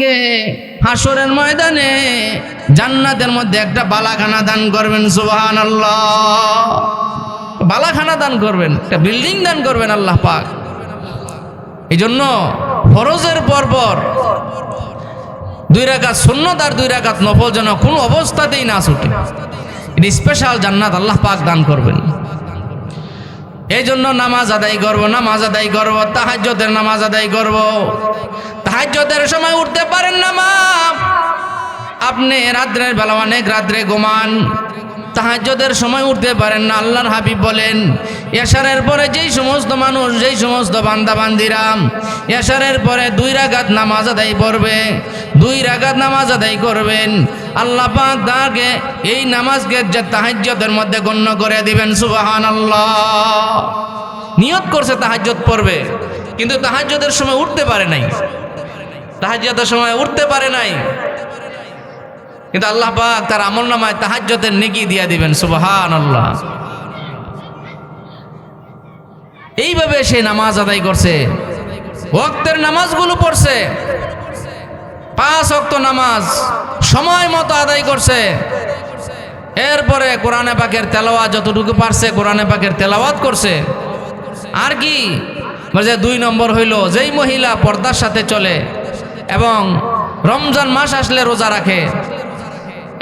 গে হাসরের ময়দানে জান্নাতের মধ্যে একটা বালাখানা দান করবেন সুবহান আল্লাহ বালাখানা দান করবেন, একটা বিল্ডিং দান করবেন আল্লাহ পাক। এই জন্য ফরজের পর পর দুই রাকাত সুন্নত আর দুই রাকাত নফল যেন কোনো অবস্থাতেই না ছুটে। এটি স্পেশাল জান্নাত আল্লাহ পাক দান করবেন। এই জন্য নামাজ আদায় করব, নামাজ আদায় করব তাহাজ্যতের নামাজ আদায় করব। তাহাজ্যতের সময় উঠতে পারেন না, মা। আপনি রাত্রের বেলা অনেক রাত্রে ঘুমান। তাহাজ্যদের সময় উঠতে পারেন না, আল্লাহর হাবিব বলেন, এশারের পরে যেই সমস্ত মানুষ, যেই সমস্ত বান্দা বান্দিরাম এশারের পরে দুই রাগাত নামাজ আদায় করবে, দুই রাগাত নামাজ আদায় করবেন। আল্লাহ পাক তাকে এই নামাজকে যে তাহাজ্যতের মধ্যে গণ্য করে দিবেন সুবাহান আল্লাহ নিয়ত করছে তাহাজ্যত পড়বে, কিন্তু তাহাজ্যদের সময় উঠতে পারে নাই। তাহাজ্যতের সময় উঠতে পারে নাই। কিন্তু আল্লাহ পাক তার আমল নামায় তাহাজ্যতের নেকি দিয়ে দিবেন সুবাহান আল্লাহ এইভাবে সে নামাজ আদায় করছে। ওয়াক্তের নামাজগুলো পড়ছে। পাঁচ অক্ত নামাজ সময় মতো আদায় করছে। এরপরে কোরআনে পাকের তেলাওয়াত যতটুকু পারছে, কোরআনে পাকের তেলাওয়াত করছে। আর কি? দুই নম্বর হইল, যেই মহিলা পর্দার সাথে চলে এবং রমজান মাস আসলে রোজা রাখে।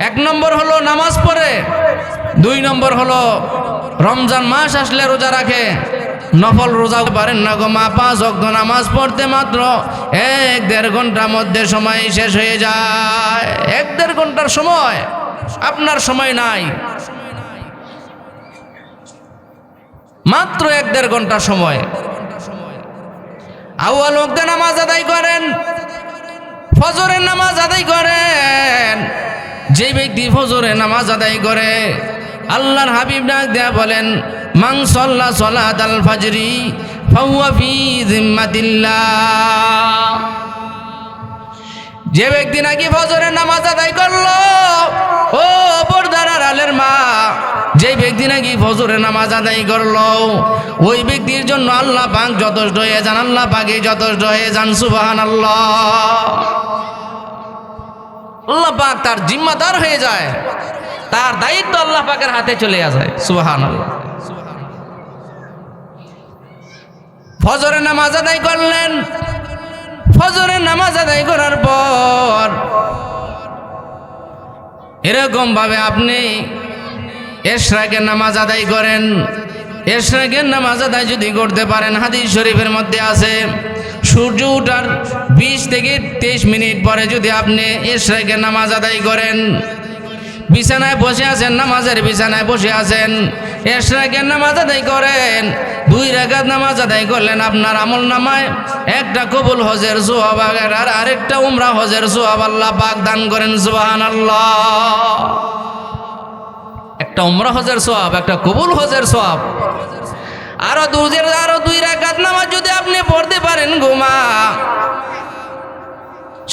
এক নম্বর হলো নামাজ পড়ে, দুই নম্বর হলো রমজান মাস আসলে রোজা রাখে। নফল রোজা পারেন না গো মা, পাঁচ অক্ত নামাজ পড়তে মাত্র এক দেড় ঘণ্টার মধ্যে সময় শেষ হয়ে যায়। এক দেড় ঘণ্টার সময়, আপনার সময় নাই। মাত্র এক দেড় ঘণ্টা সময়। আউয়াল ওক্তে নামাজ আদায় করেন ফজরের নামাজ আদায় করেন। যে ব্যক্তি ফজরের নামাজ আদায় করে, আল্লাহর হাবিব ডাক দেয়া বলেন মাং সল্লা আল ফাজরি যে ব্যক্তি নাকি ফজরের নামাজ আদায় করল, ও পর্দার আলের মা যে ব্যক্তি নাকি ফজরের নামাজ আদায় করল, ওই ব্যক্তির জন্য আল্লাহ পাক যথেষ্ট হয়ে যান, আল্লাহ পাকে যথেষ্ট হয়ে যান সুবাহান আল্লাহ আল্লাহ পাক তার জিম্মাদার হয়ে যায়। তার দায়িত্ব আল্লাহ পাকের হাতে চলে যায়। সুবাহান ফজরের নামাজ আদায় করলেন। ফজরের নামাজ আদায় করার পর এরকম ভাবে আপনি এশরাকের নামাজ আদায় করেন। এশরাকের নামাজ আদায় যদি করতে পারেন, হাদিস শরীফের মধ্যে আছে। সূর্য উঠার বিশ থেকে তেইশ মিনিট পরে যদি আপনি এশরাকের নামাজ আদায় করেন, বিছানায় বসে আছেন, নামাজের বিছানায় বসে আছেন এশরাকের নামাজ আদায় করেন, দুই রাগাত নামাজ আদায় করলেন, আপনার আমল নামায় একটা কবুল হজের সোহাব আর আরেকটা উমরা হজের সোহাব আল্লাহ পাক দান করেন সুবাহান আল্লাহ একটা উমরা হজের সোয়াব, একটা কবুল হজের সোয়াব। আরও দুজের আরও দুই রাকাত নামাজ যদি আপনি পড়তে পারেন গোমা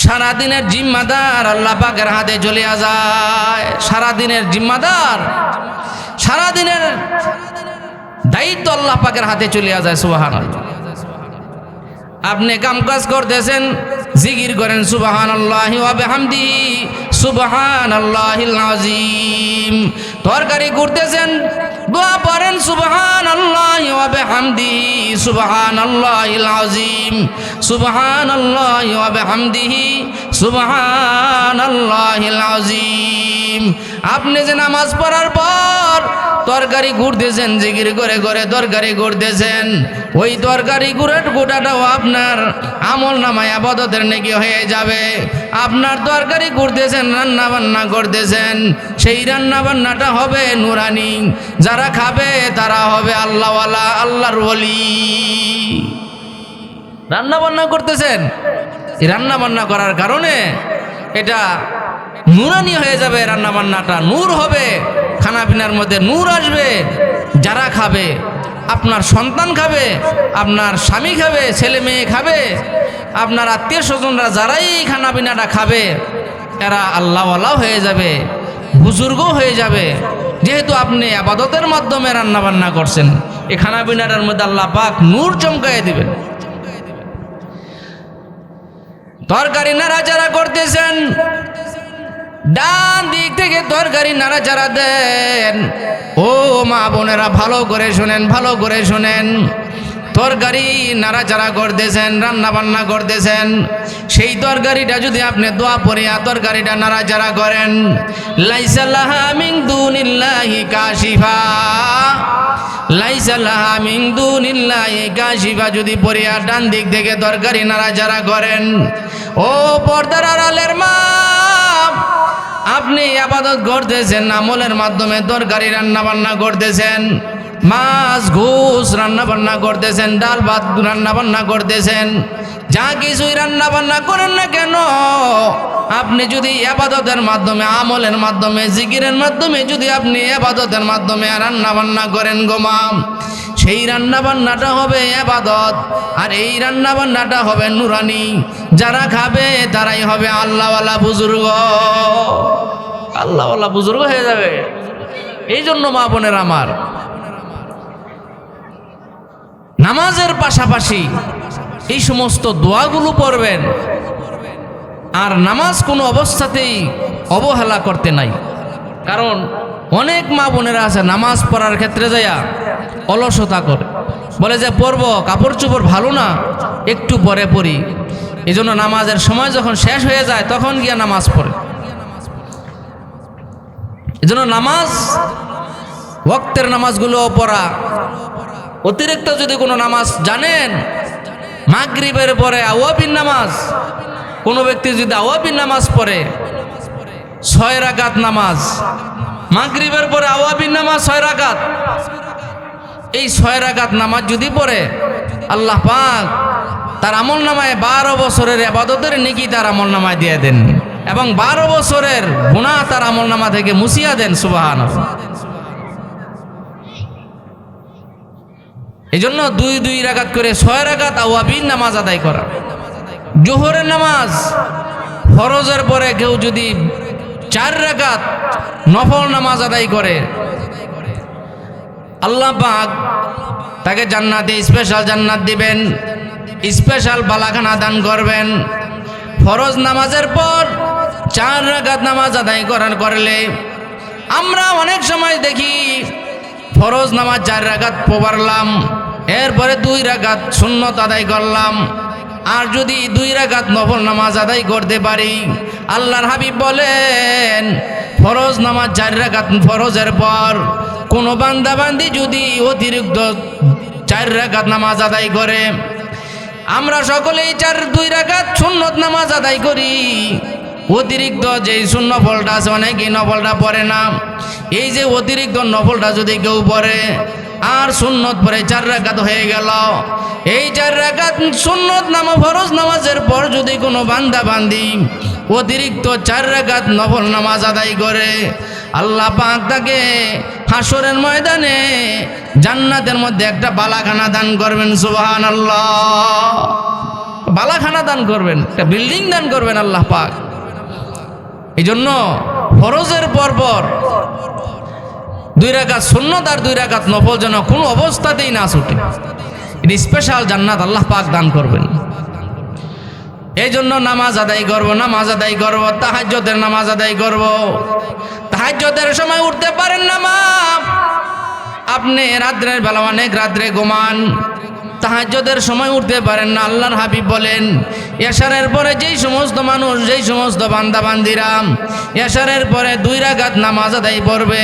সারাদিনের জিম্মাদার আল্লাহ পাকের হাতে চলে যায় সারাদিনের জিম্মাদার, সারাদিনের দায়িত্ব আল্লাহ পাকের হাতে চলে যায় সুবাহান আপনি কাম কাজ করতেছেন, জিকির করেন সুবাহান আল্লাহ হামদি সুবাহান আল্লাহ আজিম তরকারি করতেছেন। দোয়া পড়েন সুবহান আল্লাহ হামদি সুবহান আল্লাহ আজিম সুবহান আল্লাহ হামদিহি সুবহান আল্লাহ আজিম আপনি যে নামাজ পড়ার পর তরকারি ঘুরতেছেন জিকির করে করে তরকারি ঘুরতেছেন ওই তরকারি ঘুরে গোটাটাও আপনার আমল নামায় আবাদতের নাকি হয়ে যাবে। আপনার তরকারি ঘুরতেছেন রান্না বান্না করতেছেন। সেই রান্না বান্নাটা হবে নুরানি। যারা খাবে তারা হবে আল্লাহওয়ালা, আল্লাহর বলি রান্না বান্না করতেছেন? এই রান্না বান্না করার কারণে এটা নুরানি হয়ে যাবে রান্না বান্নাটা, নূর হবে। খানা পিনার মধ্যে নূর আসবে, যারা খাবে, আপনার সন্তান খাবে, আপনার স্বামী খাবে, ছেলে মেয়ে খাবে, আপনার আত্মীয় স্বজনরা যারাই খানা পিনাটা খাবে, এরা আল্লাহওয়ালাও হয়ে যাবে বুজুর্গ হয়ে যাবে। যেহেতু আপনি আবাদতের মাধ্যমে রান্না বান্না করছেন এই খানা পিনাটার মধ্যে আল্লাহ পাক নূর চমকাইয়ে দিবেন। তরকারি নাড়াচাড়া করতেছেন ডান দিক থেকে তরকারি নাড়াচাড়া দেন। ও মা বোনেরা, ভালো করে শোনেন, ভালো করে শোনেন। তরকারি নাড়াচাড়া করতেছেন, রান্না বান্না করতেছেন। সেই তরকারিটা যদি আপনি দোয়া পড়িয়া তরকারিটা নাড়াচাড়া করেন। লাইসাল্লাহা মিন দুনিল্লাহি কাশিফা। লাইসাল্লাহা মিন দুনিল্লাহি কাশিফা যদি পড়িয়া ডান দিক থেকে তরকারি নাড়াচাড়া করেন। ও পর্দার আড়ালের মা আপনি আবাদত করতেছেন, আমলের মাধ্যমে তরকারি রান্না বান্না করতেছেন, মাছ, ঘুষ রান্না বান্না করতেছেন, ডাল ভাত রান্না বান্না করতেছেন, যা কিছুই রান্না বান্না করেন না কেন? আপনি যদি আবাদতের মাধ্যমে, আমলের মাধ্যমে, জিকিরের মাধ্যমে যদি আপনি আবাদতের মাধ্যমে রান্না বান্না করেন গোমাম সেই রান্না বান্নাটা হবে আবাদত। আর এই রান্না বান্নাটা হবে নুরানি। যারা খাবে তারাই হবে আল্লাহওয়ালা বুজুর্গ। আল্লাহওয়ালা বুজুর্গ হয়ে যাবে। এই জন্য মা বোনের আমার। নামাজের পাশাপাশি এই সমস্ত দোয়াগুলো পড়বেন। আর নামাজ কোনো অবস্থাতেই অবহেলা করতে নাই। কারণ অনেক মা বোনেরা আছে, নামাজ পড়ার ক্ষেত্রে যাইয়া অলসতা করে। বলে যে পড়ব কাপড় চোপড় ভালো না, একটু পরে পড়ি এই জন্য নামাজের সময় যখন শেষ হয়ে যায়, তখন গিয়া নামাজ পড়ে। এই জন্য নামাজ ওক্তের নামাজগুলো পড়া। অতিরিক্ত যদি কোনো নামাজ জানেন, মাগরিবের পরে আওয়াবিন নামাজ, কোনো ব্যক্তি যদি আওয়াবিন নামাজ পড়ে, ছয় রাকাত নামাজ মাগরিবের পরে আওয়াবিন নামাজ ছয় রাকাত। এই ছয় রাকাত নামাজ যদি পড়ে, আল্লাহ পাক তার আমল নামায় বারো বছরের আবাদতের নিকি তার আমল নামায় দিয়ে দেন এবং বারো বছরের গুণা তার আমল নামা থেকে মুছিয়া দেন সুবাহান এই জন্য দুই দুই রাগাত করে ছয় রাকাত আওয়াবিন নামাজ আদায় করা। জোহরের নামাজ ফরজের পরে কেউ যদি চার রাকাত নফল নামাজ আদায় করে। আল্লাহ পাক তাকে জান্নাতে স্পেশাল জান্নাত দিবেন স্পেশাল বালাখানা দান করবেন। ফরজ নামাজের পর চার রাকাত নামাজ আদায় করার করলে আমরা অনেক সময় দেখি ফরজ নামাজ চার রাকাত পড়লাম, এরপরে দুই রাকাত সুন্নত আদায় করলাম, আর যদি দুই রাকাত নফল নামাজ আদায় করতে পারি আল্লাহর হাবিব বলেন, ফরজ নামাজ চার রাকাত ফরজের পর কোনো বান্দা বান্দি যদি অতিরিক্ত চার রাকাত নামাজ আদায় করে, আমরা সকলেই চার, দুই রাকাত সুন্নত নামাজ আদায় করি। অতিরিক্ত যেই শূন্য ফলটা আছে, অনেকেই নফলটা পড়ে না। এই যে অতিরিক্ত নফলটা যদি কেউ পড়ে, আর সুন্নত পরে চার রাকাত হয়ে গেল। এই চার রাকাত সুন্নত নামা ফরজ নামাজের পর যদি কোনো বান্দা বান্দি অতিরিক্ত চার রাকাত নফল নামাজ আদায় করে। আল্লাহ পাক তাকে হাসরের ময়দানে জান্নাতের মধ্যে একটা বালাখানা দান করবেন সুবাহান আল্লাহ বালাখানা দান করবেন, একটা বিল্ডিং দান করবেন আল্লাহ পাক। এই জন্য ফরজের পরপর দুই রাকাত সুন্নত আর দুই রাকাত নফল যেন কোনো অবস্থাতেই না ছুটে। এটা স্পেশাল জান্নাত আল্লাহ পাক দান করবেন। এই জন্য নামাজ আদায় করব, নামাজ আদায় করব তাহাজ্যতের নামাজ আদায় করব। তাহাজ্যতের সময় উঠতে পারেন না, মা। আপনি রাত্রের বেলা অনেক রাত্রে ঘুমান। তাহাজ্যদের সময় উঠতে পারেন না, আল্লাহর হাবিব বলেন, এশারের পরে যেই সমস্ত মানুষ, যেই সমস্ত বান্দা বান্দিরা এশারের পরে দুই রাগাত নামাজ আদায় করবে,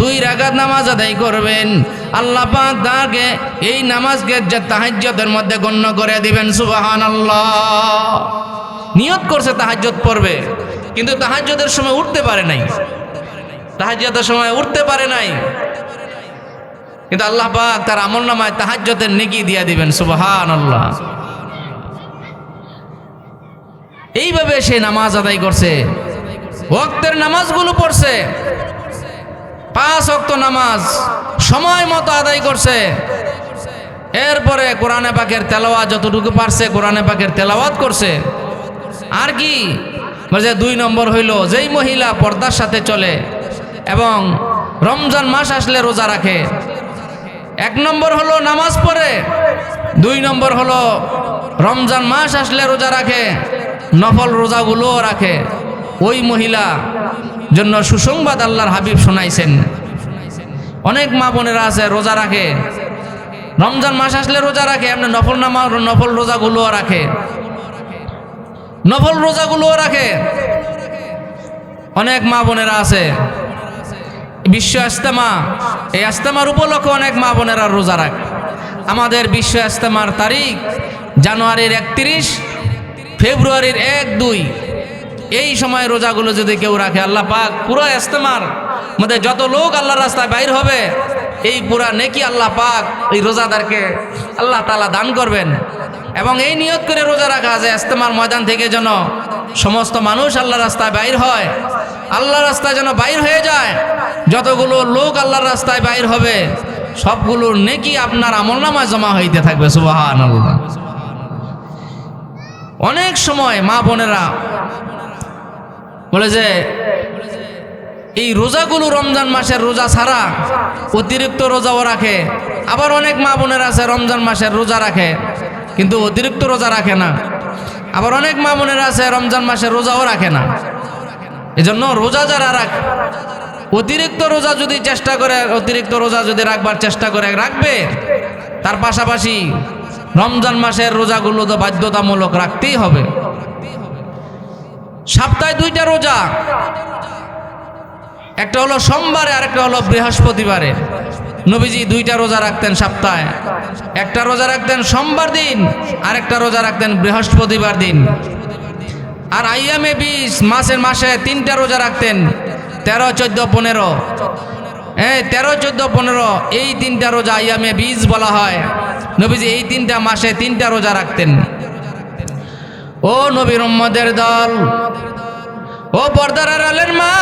দুই রাগাত নামাজ আদায় করবেন, আল্লাহ তাকে এই নামাজকে যে তাহাজ্যতের মধ্যে গণ্য করে দিবেন সুবাহান আল্লাহ নিয়ত করছে তাহাজ্যত পড়বে, কিন্তু তাহাজ্যদের সময় উঠতে পারে নাই। তাহাজ্যতের সময় উঠতে পারে নাই। কিন্তু আল্লাহ পাক তার আমল নামায় তাহাজ্যতের নেকি দিয়া দিবেন সুবাহান আল্লাহ এইভাবে সে নামাজ আদায় করছে ওক্তের নামাজগুলো পড়ছে, পাঁচ অক্ত নামাজ সময় মতো আদায় করছে। এরপরে কোরআনে পাকের তেলাওয়াত যতটুকু পারছে, কোরআনে পাকের তেলাওয়াত করছে। আর কি? বলছে, দুই নম্বর হইল, যেই মহিলা পর্দার সাথে চলে এবং রমজান মাস আসলে রোজা রাখে এক নম্বর হলো নামাজ পড়ে, দুই নম্বর হলো রমজান মাস আসলে রোজা রাখে, নফল রোজাগুলোও রাখে। ওই মহিলা জন্য সুসংবাদ আল্লাহর হাবিব শোনাইছেন। অনেক মা বোনেরা আছে, রোজা রাখে। রমজান মাস আসলে রোজা রাখে, এমনি নফল নামা, নফল রোজাগুলোও রাখে। নফল রোজাগুলোও রাখে। অনেক মা বোনেরা আছে বিশ্ব ইস্তেমা এই ইস্তেমার উপলক্ষে অনেক মা বোনেরা রোজা রাখে। আমাদের বিশ্ব ইস্তেমার তারিখ জানুয়ারির একত্রিশ, ফেব্রুয়ারির এক দুই। এই সময় রোজাগুলো যদি কেউ রাখে, আল্লাহ পাক পুরো ইস্তেমার মধ্যে যত লোক আল্লাহর রাস্তায় বাইর হবে, এই পুরা নেকি আল্লাহ পাক এই রোজাদারকে আল্লাহ তালা দান করবেন। এবং এই নিয়ত করে রোজা রাখা যে ইস্তেমার ময়দান থেকে যেন সমস্ত মানুষ আল্লাহ রাস্তায় বাইর হয় আল্লাহ রাস্তায় যেন বাইর হয়ে যায় যতগুলো লোক আল্লাহর রাস্তায় বাইর হবে সবগুলোর নেকি আপনার আমল নামায় জমা হইতে থাকবে সুবাহান আল্লাহ অনেক সময় মা বোনেরা বলে যে, এই রোজাগুলো রমজান মাসের রোজা ছাড়া অতিরিক্ত রোজাও রাখে। আবার অনেক মা বোনেরা আছে, রমজান মাসের রোজা রাখে, কিন্তু অতিরিক্ত রোজা রাখে না। আবার অনেক মা বোনেরা আছে, রমজান মাসের রোজাও রাখে না। এজন্য রোজা যারা রাখ অতিরিক্ত রোজা যদি চেষ্টা করে, অতিরিক্ত রোজা যদি রাখবার চেষ্টা করে, রাখবে? তার পাশাপাশি রমজান মাসের রোজাগুলো তো বাধ্যতামূলক রাখতেই হবে। সপ্তাহে দুইটা রোজা। একটা হলো সোমবারে, আর একটা হলো বৃহস্পতিবারে। নবীজি দুইটা রোজা রাখতেন সপ্তাহে। একটা রোজা রাখতেন সোমবার দিন, আর একটা রোজা রাখতেন বৃহস্পতিবার দিন। আর আইয়ামে বিশ মাসের মাসে তিনটা রোজা রাখতেন তেরো, চোদ্দ, পনেরো। হ্যাঁ তেরো, চোদ্দ, পনেরো, এই তিনটা রোজা আইয়ামে বীজ বলা হয়। নবীজি এই তিনটা মাসে তিনটা রোজা রাখতেন। ও নবীর উম্মদের দল, ও পর্দার আলের মা,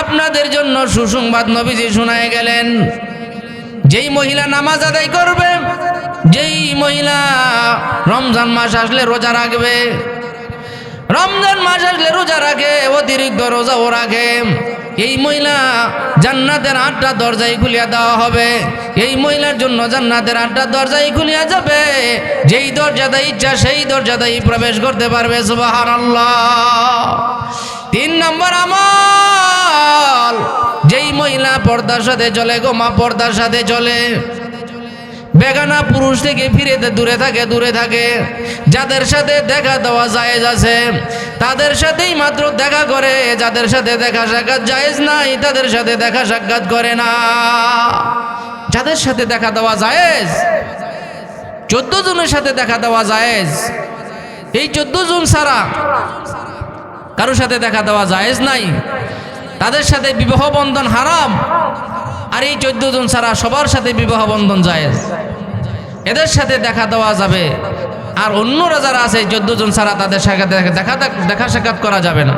আপনাদের জন্য সুসংবাদ নবীজি শোনায় গেলেন। যেই মহিলা নামাজ আদায় করবে, যেই মহিলা রমজান মাস আসলে রোজা রাখবে রমজান মাস আসলে রোজা রাখে, অতিরিক্ত রোজা রোজাও রাখে। এই মহিলা জান্নাতের আটটা দরজাই খুলিয়া দেওয়া হবে। এই মহিলার জন্য জান্নাতের আটটা দরজাই খুলিয়া যাবে। যেই দরজাতে ইচ্ছা, সেই দরজাতেই প্রবেশ করতে পারবে সুবাহান তিন নম্বর আমল, যেই মহিলা পর্দার সাথে চলে গো, মা পর্দার সাথে চলে। বেগানা পুরুষ থেকে ফিরে দূরে থাকে দূরে থাকে। যাদের সাথে দেখা দেওয়া জায়েজ আছে, তাদের সাথেই মাত্র দেখা করে। যাদের সাথে দেখা সাক্ষাৎ জায়েজ নাই, তাদের সাথে দেখা সাক্ষাৎ করে না। যাদের সাথে দেখা দেওয়া জায়েজ, চোদ্দ জনের সাথে দেখা দেওয়া জায়েজ। এই চোদ্দ জন ছাড়া কারোর সাথে দেখা দেওয়া জায়েজ নাই। তাদের সাথে বিবাহ বন্ধন হারাম। আর এই চোদ্দ জন ছাড়া সবার সাথে বিবাহ বন্ধন জায়েজ। এদের সাথে দেখা দেওয়া যাবে। আর অন্যরা যারা আছে, চোদ্দ জন ছাড়া তাদের সাথে দেখা দেখা সাক্ষাৎ করা যাবে না।